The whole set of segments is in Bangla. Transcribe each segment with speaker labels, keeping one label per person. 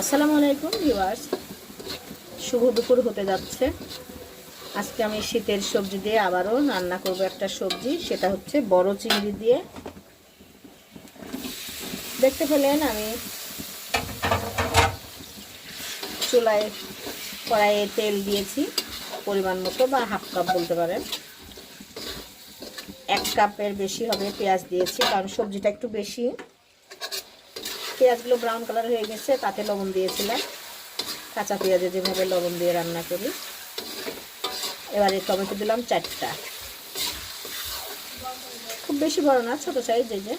Speaker 1: আসসালামু আলাইকুম, ভিউয়ার্স। শুভ দুপুর হতে যাচ্ছে। আজকে আমি শীতের সবজি দিয়ে আবারও রান্না করব একটা সবজি, সেটা হচ্ছে বড় চিংড়ি দিয়ে। দেখতে পেলেন আমি চুলায় কড়াইয়ে তেল দিয়েছি, পরিমাণ মতো বা হাফ কাপ বলতে পারেন। এক কাপের বেশি হবে পেঁয়াজ দিয়েছি, কারণ সবজিটা একটু বেশি। পেঁয়াজগুলো ব্রাউন কালার হয়ে গেছে, তাতে লবণ দিয়েছিলাম। কাঁচা পেঁয়াজে যেভাবে লবণ দিয়ে রান্না করি। এবারে টমেটো দিলাম চারটা। খুব বেশি বড় না, ছোটো সাইজ এই যে।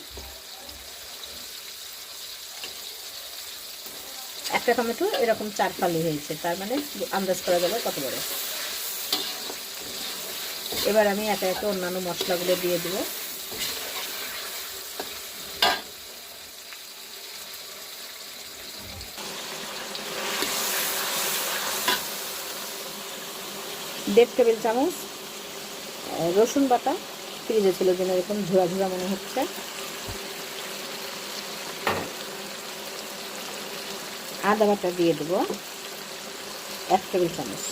Speaker 1: একটা টমেটো এরকম চার ফালি হয়েছে, তার মানে আন্দাজ করা যাবে কত বড়। এবার আমি একে একে অন্যান্য মশলাগুলো দিয়ে দেবো। দেড় টেবিল চামচ রসুন বাটা, ফ্রিজে ছিল যেন এরকম ঝোড়া ঝোড়া মনে হচ্ছে। আদা বাটা দিয়ে দেবো, এক টেবিল চামচ।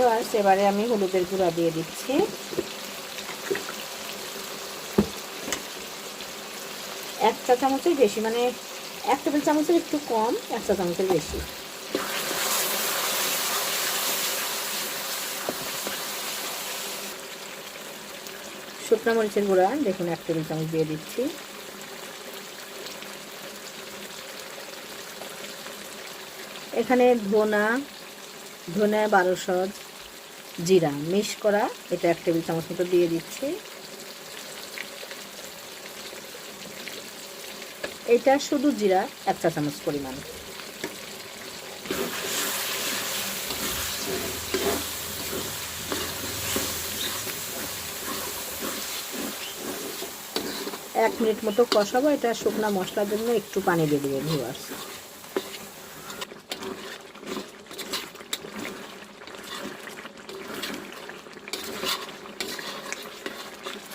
Speaker 1: এবার এবারে আমি হলুদের গুঁড়া দিয়ে দিচ্ছি। এক চা চামচের বেশি মানে এক টেবিল চামচের একটু কম, এক চা চামচের বেশি। শুকনো মরিচের গুঁড়া, দেখুন, এক টেবিল চামচ দিয়ে দিচ্ছি। এখানে ধনা, ধনে বারোশো জিরা মিক্স করা। এটা এক টেবিল চামচ মতো দিয়ে দিচ্ছি। এটা শুধু জিরা, এক চা চামচ পরিমাণ। এক মিনিট মতো কষাবো। এটা শুকনা মশলার জন্য একটু পানি দিয়ে দেবো ভিউয়ার্স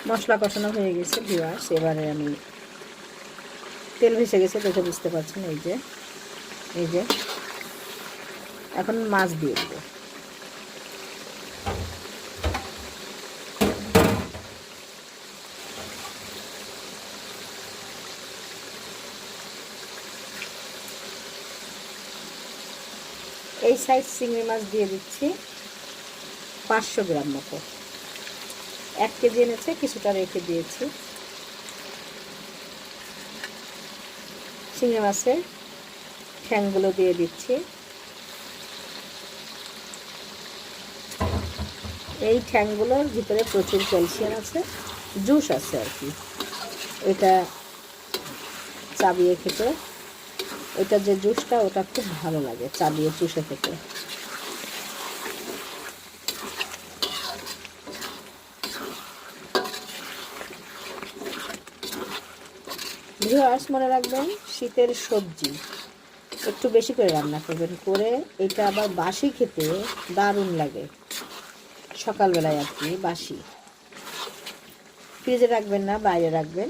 Speaker 1: মশলা কষানো হয়ে গেছে ভিওয়ার্স এবারে আমি তেল ভেসে গেছে, দেখে বুঝতে পারছেন এই যে এই যে। এখন মাছ দিয়ে দেবো। এই সাইজ চিংড়ি মাছ দিয়ে দিচ্ছি পাঁচশো গ্রাম মতো। এক কেজি এনেছে, কিছুটা রেখে দিয়েছি। চিংড়ি মাছের ঠ্যাংগুলো দিয়ে দিচ্ছি। এই ঠ্যাংগুলোর ভিতরে প্রচুর ক্যালসিয়াম আছে, জুস আছে আর কি। এটা চাবিয়ে খেতে এটা যে জুসটা, ওটা খুব ভালো লাগে চাবিয়ে চুষে খেতে। ভিউয়ার্স মনে রাখবেন, শীতের সবজি। একটু বেশি করে রান্না করবেন, করে এটা আবার বাসি খেতে দারুণ লাগে। সকালবেলায় আর কি, বাসি। ফ্রিজে রাখবেন না, বাইরে রাখবেন।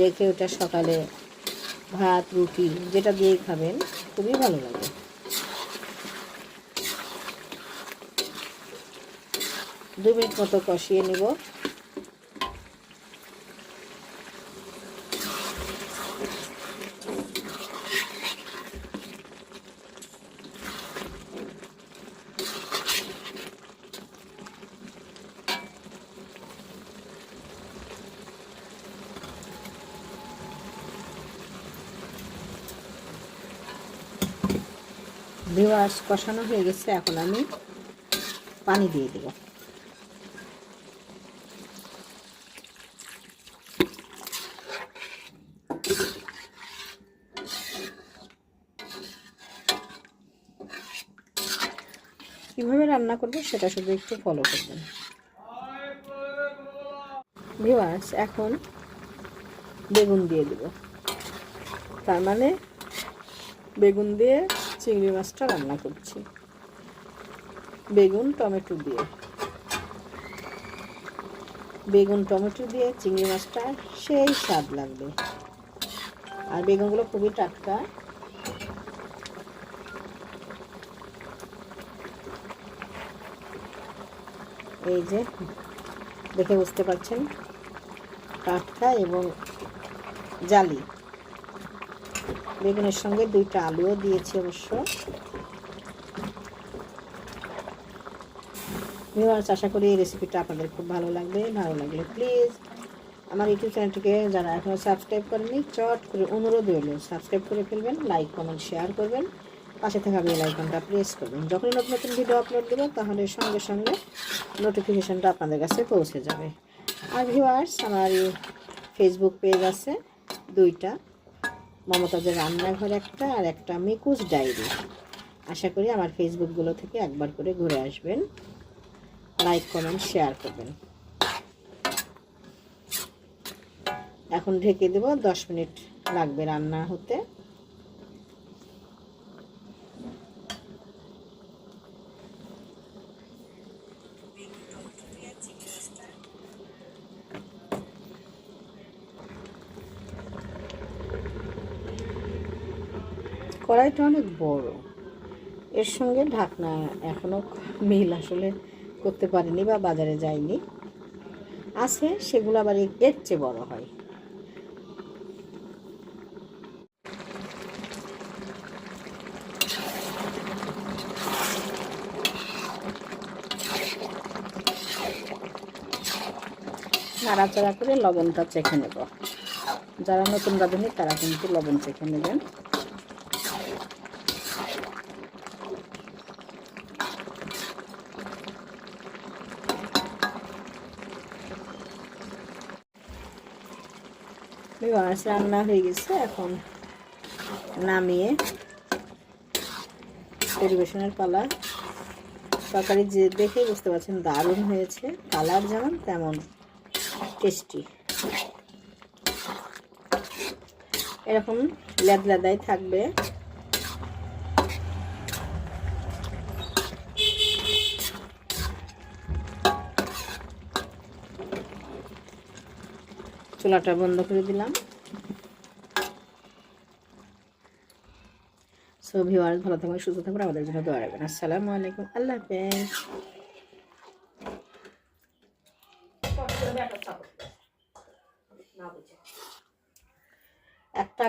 Speaker 1: রেখে ওটা সকালে ভাত, রুটি, যেটা দিয়ে খাবেন, খুবই ভালো লাগে। দু মিনিট মতো কষিয়ে নিব। ভিওয়ার্স কষানো হয়ে গেছে। এখন আমি পানি দিয়ে দেব। কীভাবে রান্না করব সেটা শুধু একটু ফলো করবেন। ভিওয়ার্স এখন বেগুন দিয়ে দিব। তার মানে বেগুন দিয়ে চিংড়ি মাছটা রান্না করছি। বেগুন, টমেটো দিয়ে। বেগুন, টমেটো দিয়ে চিংড়ি মাছটা সেই স্বাদ লাগবে। আর বেগুনগুলো খুবই টাটকা। এই যে, দেখে বুঝতে পারছেন, টাটকা এবং জালি। বেগুনের সঙ্গে দুইটা আলুও দিয়েছি অবশ্য। ভিউয়ার্স, আশা করি এই রেসিপিটা আপনাদের খুব ভালো লাগবে। ভালো লাগলে প্লিজ আমার ইউটিউব চ্যানেলটিকে যারা এখনও সাবস্ক্রাইব করেনি চট করে অনুরোধ রইল সাবস্ক্রাইব করে ফেলবেন লাইক কমেন্ট শেয়ার করবেন। পাশে থাকা বেল আইকনটা প্রেস করবেন। যখনই নতুন নতুন ভিডিও আপলোড দেবো, তাহলে সঙ্গে সঙ্গে নোটিফিকেশানটা আপনাদের কাছে পৌঁছে যাবে। আর ভিউয়ার্স আমার ফেসবুক পেজ আছে, দুইটা। মমতাজের রান্নাঘর একটা আর একটা মিকুস ডায়েরি। আশা করি আমার ফেসবুকগুলো থেকে একবার করে ঘুরে আসবেন। লাইক কমেন্ট শেয়ার করবেন। এখন ঢেকে দেব, দশ মিনিট লাগবে রান্না হতে। কড়াইটা অনেক বড়। এর সঙ্গে ঢাকনা এখনও মিল আসলে করতে পারিনি বা বাজারে যাইনি। আছে, সেগুলো আবার এর চেয়ে বড় হয়। নাড়াচাড়া করে লবণটা চেখে নেব। যারা নতুন রাঁধুনি তারা কিন্তু লবণ চেখে নেবেন। মাছ রান্না হয়ে গেছে, এখন নামিয়ে পরিবেশনের পালা। তরকারি যে দেখে বুঝতে পারছেন, দারুণ হয়েছে। কালার যেমন তেমন টেস্টি এরকম লেদ লেদাই থাকবে। চুলাটা বন্ধ করে দিলাম। সো ভিওয়ার ভালো থাকবেন, সুস্থ থাকবেন, আমাদের জন্য দোয়া রাখবেন। আসসালামু আলাইকুম, আল্লাহ হাফেজ। একটা